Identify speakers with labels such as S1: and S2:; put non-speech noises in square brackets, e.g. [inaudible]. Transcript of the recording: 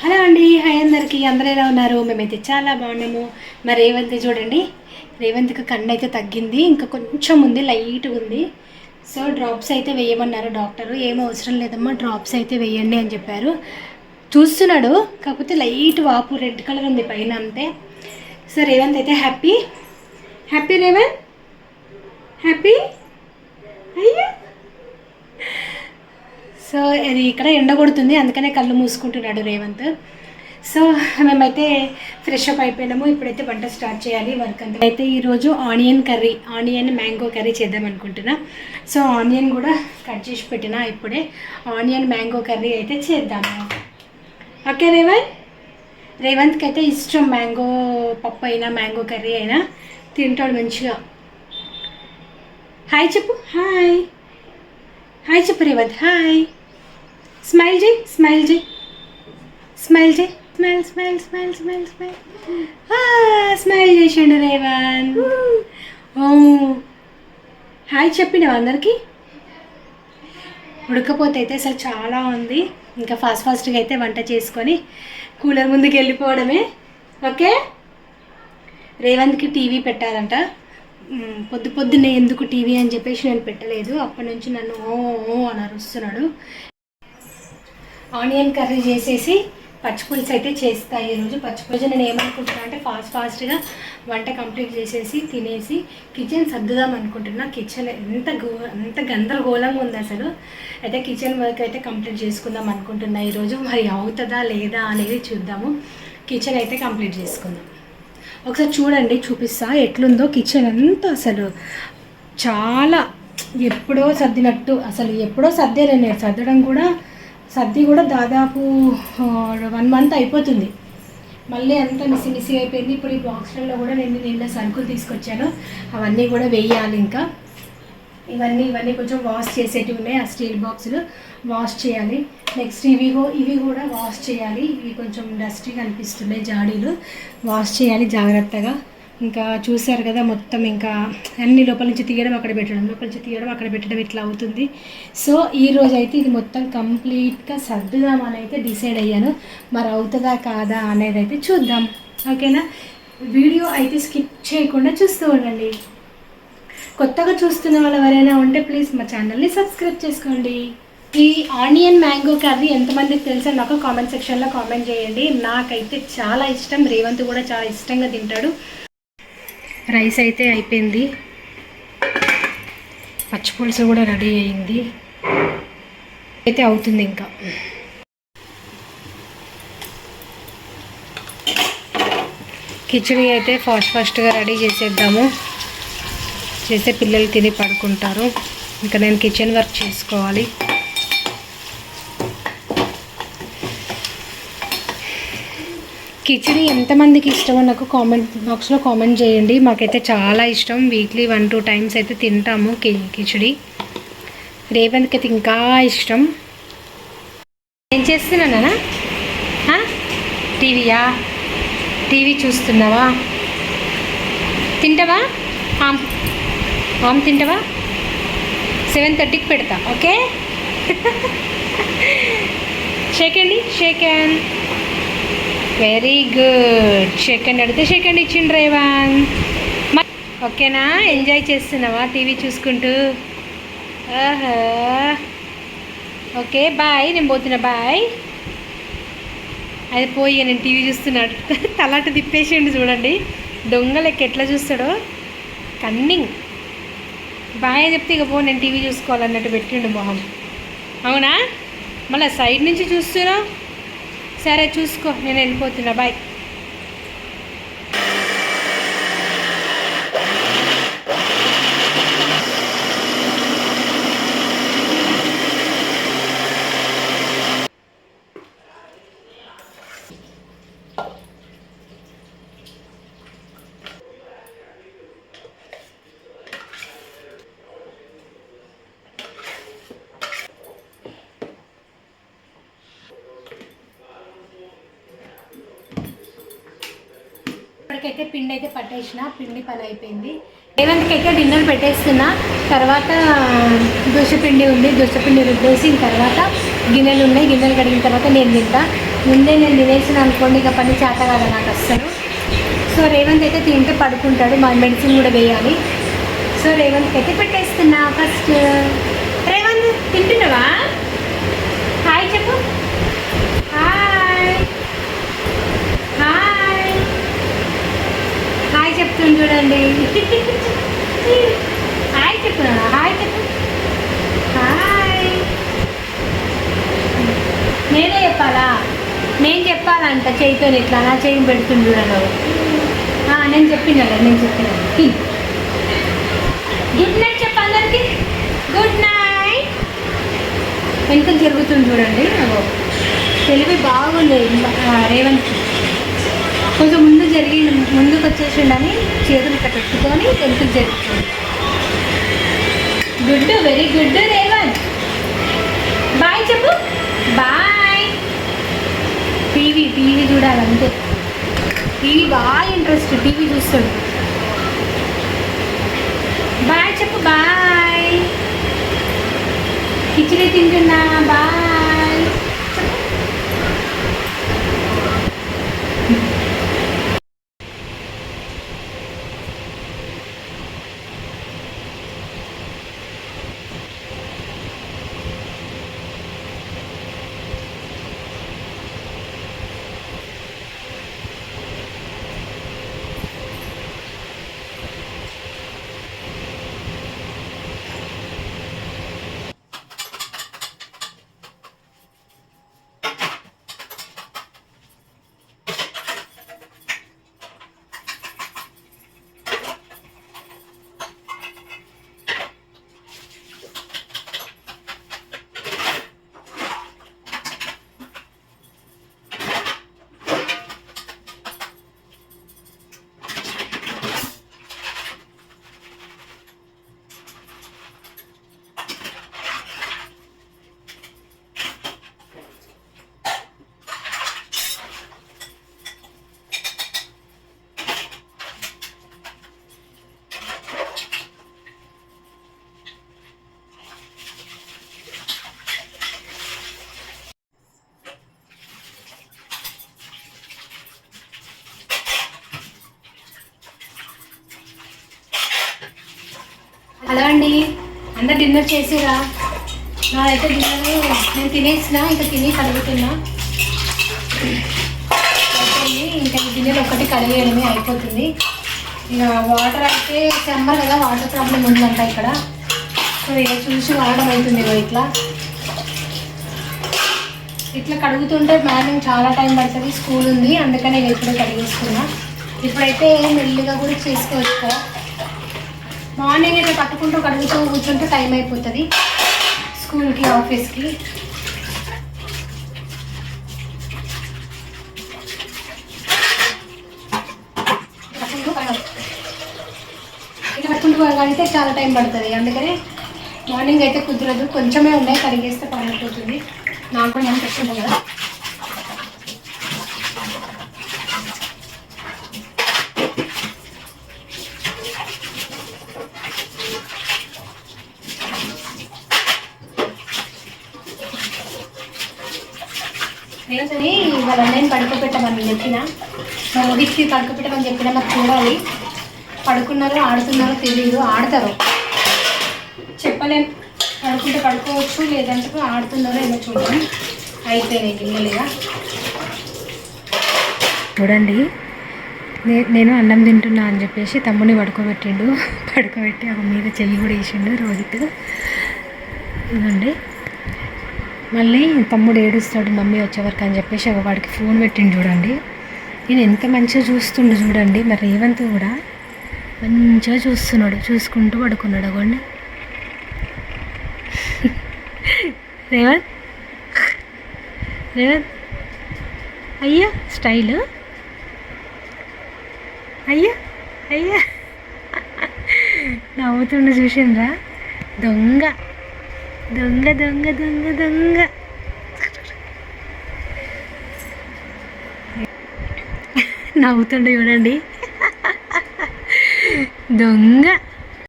S1: Hello అండి hi అందరికీ. అందరూ ఎలా ఉన్నారు? మేమైతే చాలా బాగున్నాము. మరి రేవంత్ చూడండి. రేవంత్కి కన్ను అయితే తగ్గింది. ఇంకా కొంచెం ఉంది లైట్గా ఉంది. సో డ్రాప్స్ అయితే వేయమన్నారు డాక్టరు. ఏం అవసరం లేదమ్మా డ్రాప్స్ అయితే వేయండి అని చెప్పారు. చూస్తున్నాడు. కాకపోతే లైట్ వాపు రెడ్ కలర్ ఉంది పైన అంతే. సో రేవంత్ అయితే హ్యాపీ. హ్యాపీ రేవంత్? హ్యాపీ? అయ్యా! సో ఇది ఇక్కడ ఎండ కొడుతుంది. అందుకనే కళ్ళు మూసుకుంటున్నాడు రేవంత్. సో మేమైతే ఫ్రెష్ అప్ అయిపోయినాము. ఇప్పుడైతే వంట స్టార్ట్ చేయాలి వర్క్ అంతా. అయితే ఈరోజు onion curry onion mango curry చేద్దాం అనుకుంటున్నా. సో ఆనియన్ కూడా కట్ చేసి పెట్టిన ఇప్పుడే. ఆనియన్ మ్యాంగో కర్రీ అయితే చేద్దాము ఓకే రేవంత్ రేవంత్కి అయితే ఇష్టం మ్యాంగో పప్పు అయినా మ్యాంగో కర్రీ అయినా. తింటాడు మంచిగా. హాయ్ చెప్పు. హాయ్. హాయ్ చెప్పు రేవంత్. హాయ్. స్మైల్ చేయి స్మైల్ చేయి స్మైల్ చేయి smile smile smile smile smile smile చేసిండు రేవన్. ఓ. హాయ్ చెప్పినావు అందరికీ? ఉడకపోతే అయితే అసలు చాలా ఉంది. ఇంకా ఫాస్ట్ ఫాస్ట్గా అయితే వంట చేసుకొని కూలర్ ముందుకు వెళ్ళిపోవడమే. ఓకే? రేవంత్కి టీవీ పెట్టాలంట. పొద్దు పొద్దున్నే ఎందుకు టీవీ అని చెప్పేసి నేను పెట్టలేదు. అప్పటి నుంచి నన్ను ఓ ఓ అని అరుస్తున్నాడు. ఆనియన్ కర్రీ చేసేసి పచ్చిపులుసు అయితే చేస్తా ఈరోజు పచ్చిపులుసు నేను ఏమనుకుంటున్నా అంటే ఫాస్ట్ ఫాస్ట్గా వంట కంప్లీట్ చేసేసి తినేసి కిచెన్ సర్దుదాం అనుకుంటున్నా. కిచెన్ ఎంత గో ఎంత గందరగోళంగా ఉంది అసలు. అయితే కిచెన్ వర్క్ అయితే కంప్లీట్ చేసుకుందాం అనుకుంటున్నా. ఈరోజు మరి అవుతుందా లేదా అనేది చూద్దాము. కిచెన్ అయితే కంప్లీట్ చేసుకుందాం. ఒకసారి చూడండి చూపిస్తా. ఎట్లుందో కిచెన్ అంతా అసలు చాలా ఎప్పుడో సర్దినట్టు. అసలు ఎప్పుడో సర్దేలే నేను. సర్దడం కూడా సర్ది కూడా దాదాపు వన్ మంత్ అయిపోతుంది. మళ్ళీ అంతా మిసి మిసి అయిపోయింది. ఇప్పుడు ఈ బాక్స్లలో కూడా నేను నిన్న సరుకులు తీసుకొచ్చాను. అవన్నీ కూడా వేయాలి ఇంకా. ఇవన్నీ ఇవన్నీ కొంచెం వాష్ చేసేటివి ఉన్నాయి ఆ స్టీల్ బాక్సులు వాష్ చేయాలి. నెక్స్ట్ ఇవి ఇవి కూడా వాష్ చేయాలి. ఇవి కొంచెం డస్ట్గా అనిపిస్తున్నాయి జాడీలు. వాష్ చేయాలి జాగ్రత్తగా. ఇంకా చూశారు కదా మొత్తం ఇంకా అన్ని లోపల నుంచి తీయడం అక్కడ పెట్టడం లోపల నుంచి తీయడం అక్కడ పెట్టడం ఇట్లా అవుతుంది. సో ఈ రోజు అయితే ఇది మొత్తం కంప్లీట్గా సర్దుదామని అయితే డిసైడ్ అయ్యాను. మరి అవుతుందా కాదా అనేది అయితే చూద్దాం. ఓకేనా? వీడియో అయితే స్కిప్ చేయకుండా చూస్తూ ఉండండి. కొత్తగా చూస్తున్న వాళ్ళు ఎవరైనా ఉంటే ప్లీజ్ మా ఛానల్ని సబ్స్క్రైబ్ చేసుకోండి. ఈ ఆనియన్ మ్యాంగో కర్రీ ఎంతమందికి తెలుసో నాకు కామెంట్ సెక్షన్లో కామెంట్ చేయండి. నాకైతే చాలా ఇష్టం. రేవంత్ కూడా చాలా ఇష్టంగా తింటాడు. రైస్ అయితే అయిపోయింది. పచ్చిపులుసు కూడా రెడీ అయింది. అయితే అవుతుంది ఇంకా. కిచడీ అయితే ఫాస్ట్ ఫాస్ట్గా రెడీ చేసేద్దాము. చేసే పిల్లలు తిని పడుకుంటారు. ఇంకా నేను కిచెన్ వర్క్ చేసుకోవాలి. కిచిడి ఎంతమందికి ఇష్టమో నాకు కామెంట్ బాక్స్లో కామెంట్ చేయండి. మాకైతే చాలా ఇష్టం. వీక్లీ వన్ టూ టైమ్స్ అయితే తింటాము కి కిచిడి. రేవంత్కి అయితే ఇంకా ఇష్టం. ఏం చేస్తున్నానా టీవీయా? టీవీ చూస్తున్నావా? తింటావా? ఆమ్ ఆమ్ తింటావా? సెవెన్ థర్టీకి పెడతా okay? [laughs] Shake hand shake hand very good second అడిగితే సెకండ్ ఇచ్చిండు రేవాన్. ఓకేనా? ఎంజాయ్ చేస్తున్నావా టీవీ చూసుకుంటూ? ఆహా. Okay bye. నేను పోతున్నా బాయ్. అది పోయి నేను టీవీ చూస్తున్నాడు. [laughs] తలాట తిప్పేసిండు చూడండి. దొంగలకి ఎట్లా చూస్తాడో? కన్నింగ్ బాయ్ చెప్తే ఇక పో నేను టీవీ చూసుకోవాలన్నట్టు పెట్టిండు మొహం. అవునా? మళ్ళీ సైడ్ నుంచి చూస్తున్నావు? సరే చూసుకో నేను వెళ్ళిపోతున్నా. బాయ్ ఇప్పటికైతే పిండి అయితే పట్టేసిన పిండి పని అయిపోయింది. రేవంత్కైతే డిన్నర్ పెట్టేస్తున్నా. తర్వాత దోశ పిండి ఉంది. దోశ పిండి రుద్దేసిన తర్వాత గిన్నెలు ఉన్నాయి. గిన్నెలు కడిగిన తర్వాత నేను తింటా. ముందే నేను తినేసిన అనుకోండి ఇక పని చేత కదా నాకు అస్సలు. సో రేవంత్ అయితే తింటే పడుకుంటాడు. మా మెడిసిన్ కూడా వేయాలి. సో రేవంత్కి అయితే పెట్టేస్తున్నా ఫస్ట్. రేవంత్ తింటున్నావా హాయ్ చెప్పు హాయ్ హాయ్ హాయ్ చెప్తుంది చూడండి హాయ్ చెప్పు. హాయ్ చెప్పు. హాయ్ నేనే చెప్పాలా? నేను చెప్పాలంట చేయితో ఇట్లా నా చేయి పెడుతుంది ఆ, నేను చెప్పినాలే నేను చెప్పిన గుడ్ నైట్ చెప్పు అందరికి. గుడ్ నైట్ ఎంత జరుగుతుంది చూడండి. తెలివి బాగుంది. రేవంత్. కొంచెం ముందు జరిగి ముందుకు వచ్చేసిండని చేతులు ఇట్లా పెట్టుకొని వెనుకకు జరుగుతుంది. Good very good Revan. Bye చెప్పు. బాయ్. టీవీ టీవీ చూడాలి అంతే. టీవీ బాగా ఇంట్రెస్ట్ టీవీ చూస్తాడు. బాయ్ చెప్పు బాయ్. కిచిడి తింటున్నా బాయ్ హలో అండి అందరు డిన్నర్ చేసిరా? నాదైతే డిన్నర్ నేను తినేసిన ఇంకా తిని కడుగుతున్నా. ఇంకా డిన్నర్ ఒకటి కడిగేయడమే అయిపోతుంది. ఇక వాటర్ అయితే సమ్మర్ కదా వాటర్ ప్రాబ్లం ఉందంట ఇక్కడ. సో ఇక చూసి వాడడం అవుతుంది ఇట్లా. ఇట్లా కడుగుతుంటే మార్నింగ్ చాలా టైం పడుతుంది స్కూల్ ఉంది. అందుకని నేను ఇప్పుడు కడిగేసుకున్నా. ఇప్పుడైతే మెల్లిగా కూడా చేసుకోవచ్చు కదా. మార్నింగ్ ఇట్లా పట్టుకుంటూ కడుగుతూ కూర్చుంటే టైం అయిపోతుంది. స్కూల్కి ఆఫీస్కి. పట్టుకుంటూ కడిగితే చాలా టైం పడుతుంది. అందుకని మార్నింగ్ అయితే కుదరదు. కొంచెమే ఉన్నాయి. కడిగేస్తే పని అయిపోతుంది. నాకు కూడా నేను కదా. రేవంత్ని వాళ్ళ అన్నయ్యని పడుకోబెట్టమని చెప్పిన. మా రోహిత్కి పడుకోబెట్టమని చెప్పిన నాకు చూడాలి. పడుకున్నారో ఆడుతున్నారో తెలియదు ఆడతారు. చెప్పలేం. పడుకుంటే పడుకోవచ్చు లేదంటే ఆడుతున్నారో ఏమో చూడాలి అయిపోయినాయి గిన్నెలుగా చూడండి. నేను అన్నం తింటున్నా అని చెప్పేసి తమ్ముని పడుకోబెట్టిండు. [laughs] పడుకోబెట్టి ఆ మీద చెల్లి కూడా వేసిండు రోహిత్. ఇదండి మళ్ళీ తమ్ముడు ఏడుస్తాడు మమ్మీ వచ్చేవరకు అని చెప్పేసి ఒక వాడికి ఫోన్ పెట్టిండు చూడండి. నేను ఎంత మంచిగా చూస్తుండు చూడండి. మరి రేవంత్ కూడా మంచిగా చూస్తున్నాడు చూసుకుంటూ పడుకున్నాడు. అవ్వండి [laughs] రేవంత్. రేవంత్. అయ్యా స్టైల్. అయ్యా అయ్యా. [laughs] నవ్వుతుండు చూసిండ్రా. దొంగ. దొంగ దొంగ దొంగ దొంగ. నవ్వుతుండే చూడండి. దొంగ.